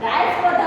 That's what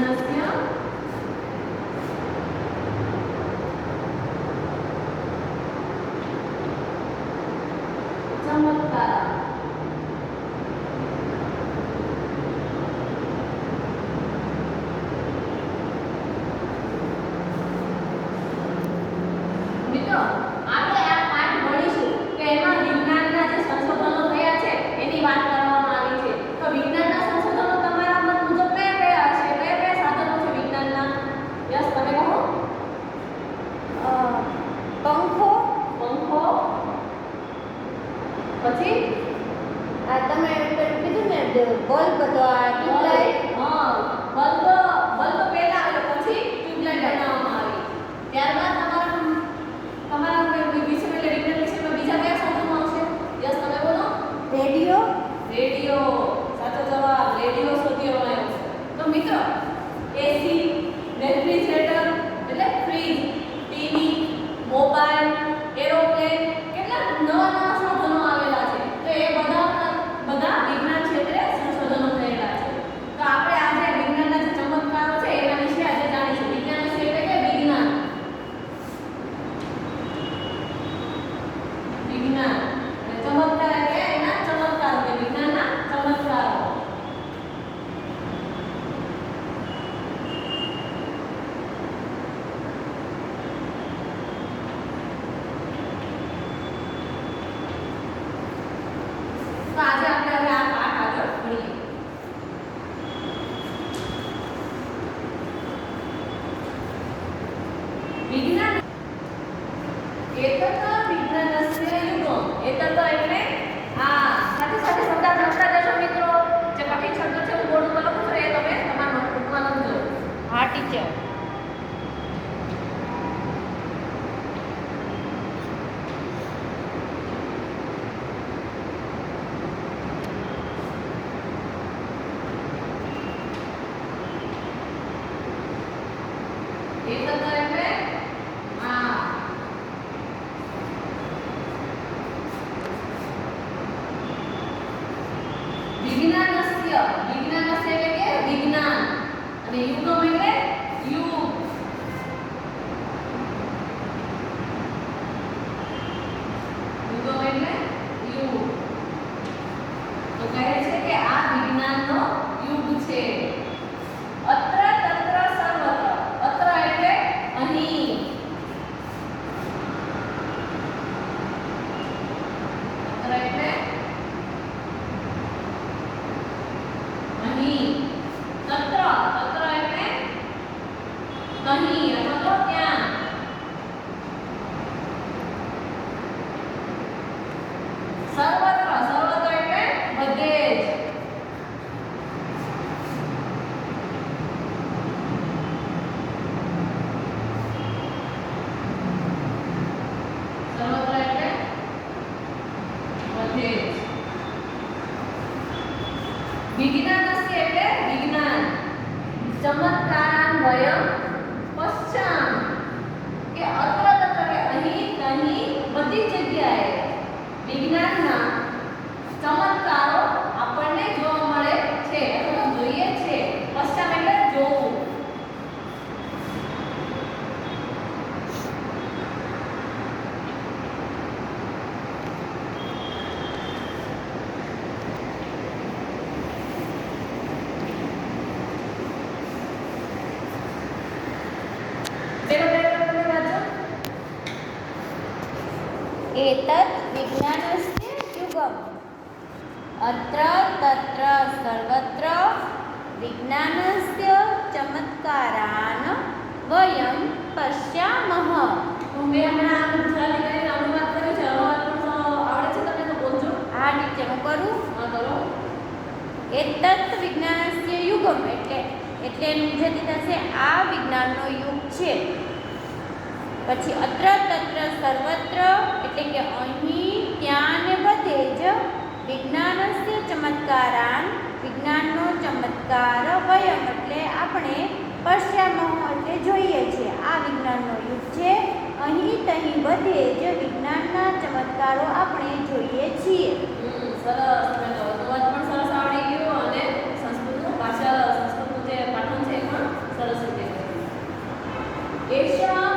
Jonas God. You play? Mom. તે હું કરું? એ તત્વ વિજ્ઞાનસ્ય યુગમ એટલે એટલે એનું ઉજતી થશે આ વિજ્ઞાનનો યુગ છે. પછી અત્ર તત્ર સર્વત્ર, એટલે કે અહીં ત્યાં ને બધે જ વિજ્ઞાનસ્ય ચમત્કારાન, વિજ્ઞાનનો ચમત્કાર વયમ, એટલે આપણે પશ્ચામહ એટલે જોઈએ છીએ આ વિજ્ઞાનનો યુગ છે. અહીં તહીં બધે જ વિજ્ઞાનના ચમત્કારો આપણે જોઈએ છીએ. એશિયા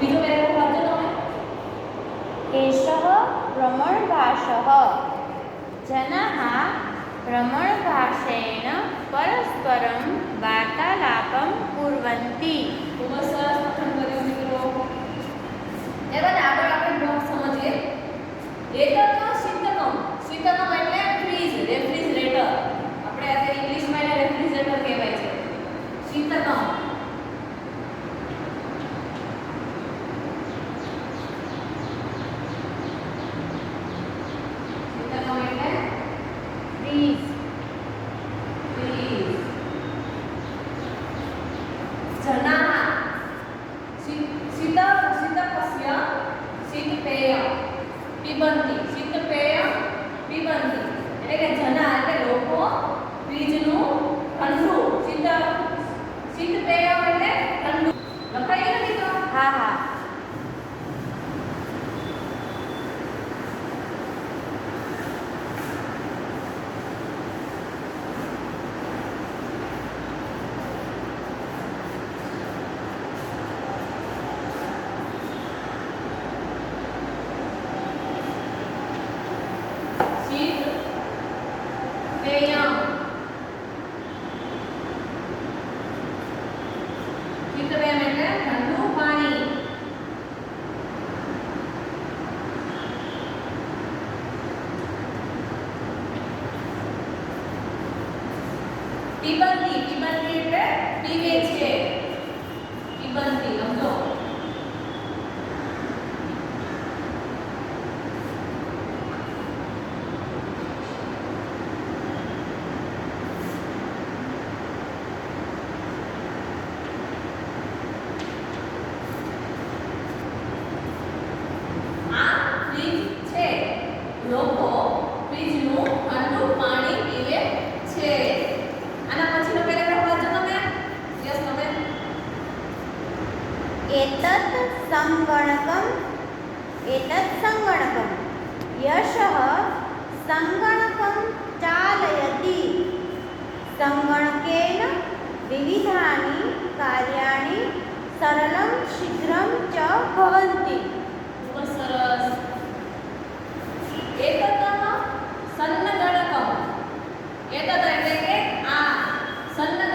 બીજો પેરેગ્રાફ વાંચો તમે. એષ ભ્રમણભાષ જના ભ્રમણભાષેણ પરસ્પરમ વાર્તાલાપમ કુર્વંતી. ખૂબ જ સરસ કથન કર્યું મિત્રો. એ બધા આગળ આપણે બ્લોક સમજીએ. એતત્વ શીતકમ. શીતકમ એટલે ફ્રીજ રેફ્રિજરેટર આપણે અત્યારે ઇંગ્લિશમાં એને રેફ્રિજરેટર કહેવાય છે. શીતકમ. কিন্তু एतत् सङ्गणकम् एतत् सङ्गणकं यशः सङ्गणकं चालयति। सङ्गणकेन विविधानि कार्याणि सरलं शीघ्रं च भवन्ति। एततः सन्नगणकम्। एतत् आ सन्न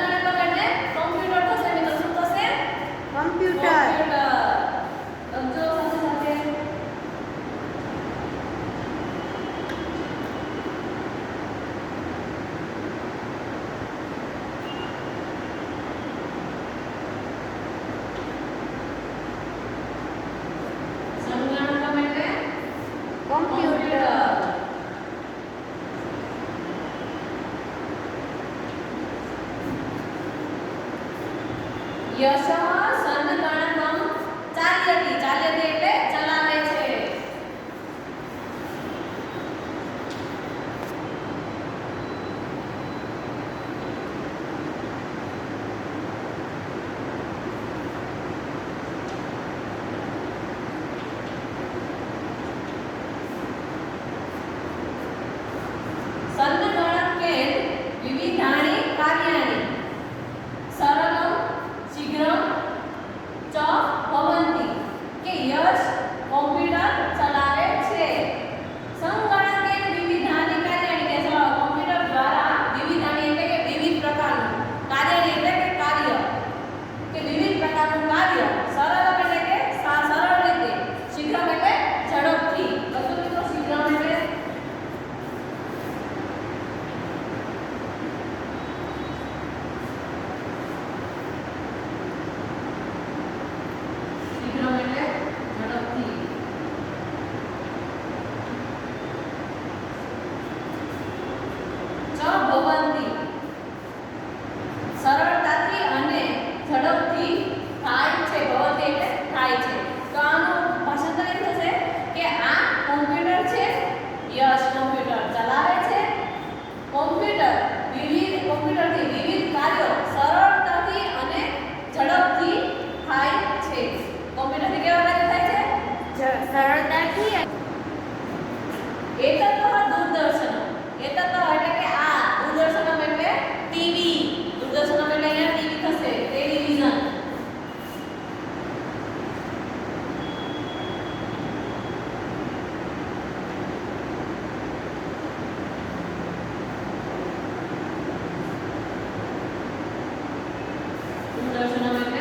দর্শন আমার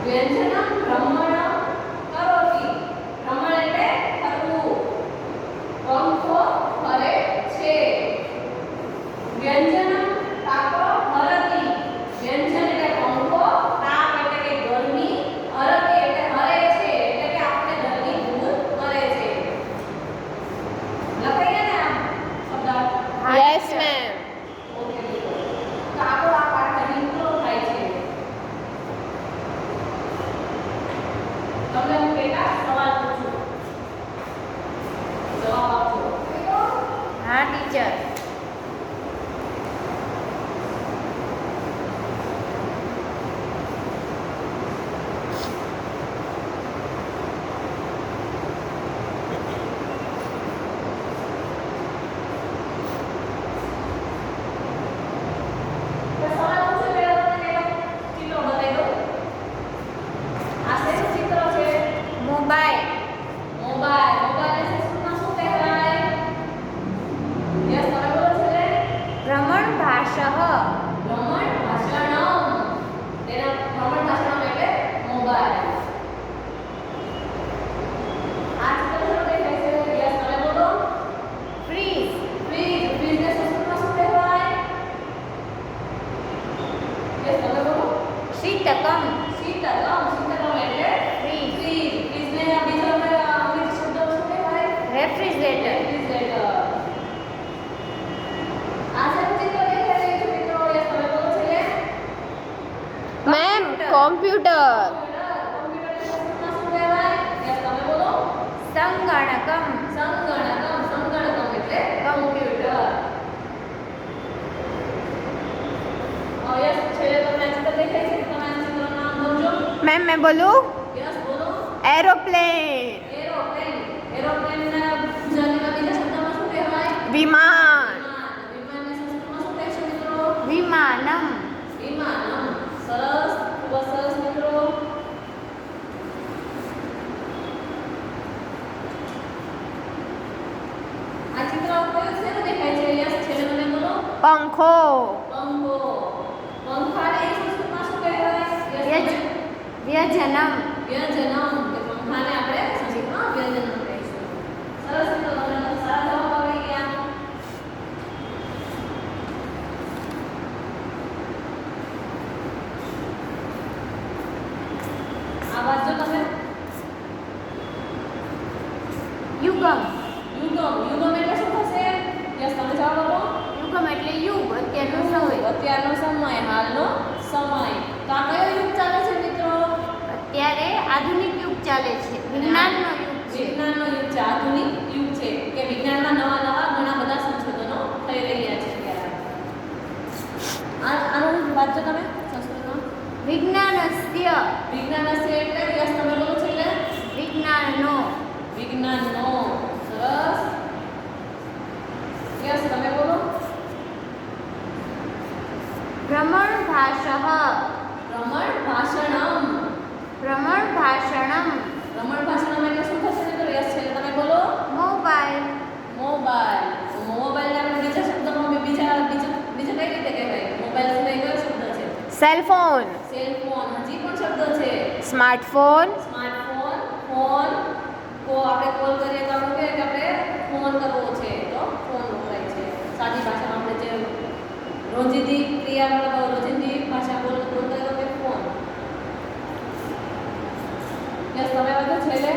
Bien, Trời My. યુગમ. યુગમ. યુગમ એટલે શું થશે? યસ તમે જવાબ આપો. યુગમ એટલે યુગ અત્યારનો સમય. અત્યારનો સમય હાલનો સમય. તો આ કયો યુગ ચાલે છે મિત્રો? અત્યારે આધુનિક યુગ ચાલે છે. વિજ્ઞાનનો યુગ છે. વિજ્ઞાનનો યુગ છે. આધુનિક યુગ છે. કે વિજ્ઞાનમાં નવા નવા ઘણા બધા સંશોધનો થઈ રહ્યા છે અત્યારે. આ આનું વાંચો તમે સંસ્કૃતમાં વિજ્ઞાનસ્ય. વિજ્ઞાનસ્ય એટલે યસ તમે બોલો છો એટલે? વિજ્ઞાનનો. વિજ્ઞાનનો સરસ યસ તમે બોલો ભ્રમણ ભાષઃ ભ્રમણ ભાષણમ ભ્રમણ ભાષણમ ભ્રમણ ભાષણમ એટલે શું થશે મિત્રો યસ છે તમે બોલો મોબાઈલ મોબાઈલ તો મોબાઈલને આપણે બીજા શબ્દમાં બી બીજા બીજા બીજા કઈ રીતે કહેવાય મોબાઈલ સિવાય કયો શબ્દ છે સેલફોન સેલ ફોન હજી પણ શબ્દ છે સ્માર્ટફોન સ્માર્ટફોન ફોન કો આપણે કોલ કરીએ તો આપણે કહીએ કે આપણે ફોન કરવો છે તો ફોન વપરાય છે સાદી ભાષામાં આપણે જે રોજિંદી ક્રિયા મતલબ રોજિંદી ભાષા બોલ બોલતા હોય તો કે ફોન યસ તમે બધો છેલ્લે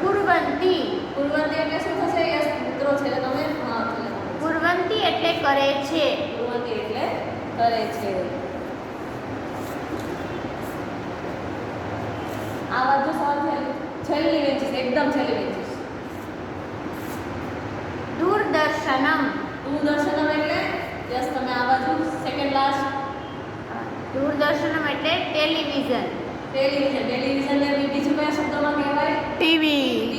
કુર્વંતી કુરવંતી એટલે શું થશે યસ મિત્રો છેલ્લે તમે હા છેલ્લે તમે કુર્વંતી એટલે કરે છે કુરવંતી એટલે કરે છે આ બધું સવાલ છે છેલ્લી વેચીસ એકદમ છેલ્લી વેચીસ દૂરદર્શનમ. દૂરદર્શનમ એટલે યસ તમે આ બાજુ સેકન્ડ લાસ્ટ દૂરદર્શનમ એટલે ટેલિવિઝન. ટેલિવિઝન ટેલિવિઝન ને બીજું કયા શબ્દમાં કહેવાય? ટીવી.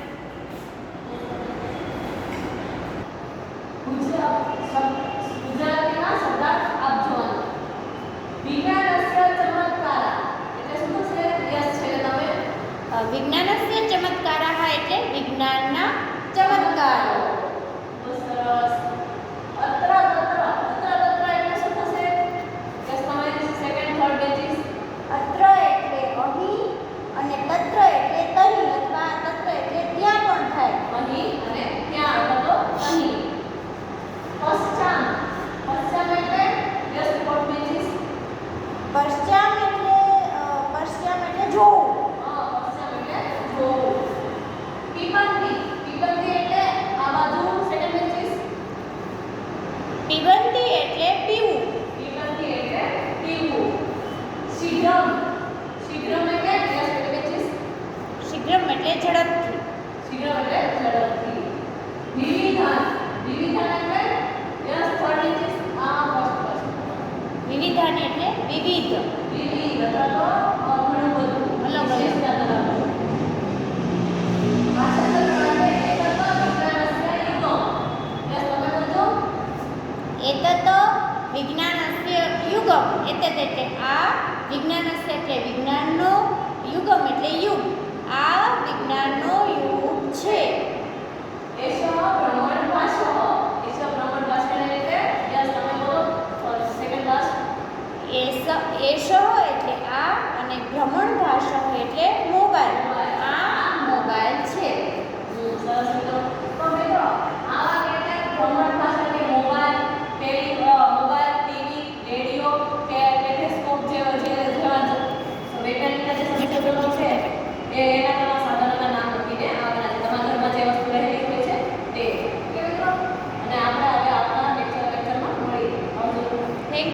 એટલે આ વિજ્ઞાનસ્ય એટલે વિજ્ઞાનનો યુગમ એટલે યુગ. આ વિજ્ઞાનનો યુગ છે. એસો ભ્રમણ પાછો. એસો ભ્રમણ પાછો એટલે યસ તમે બોલો. એટલે આ અને ભ્રમણ ભાષા એટલે મોબાઈલ. આ મોબાઈલ છે. સરસ તો મિત્રો આ એટલે ભ્રમણ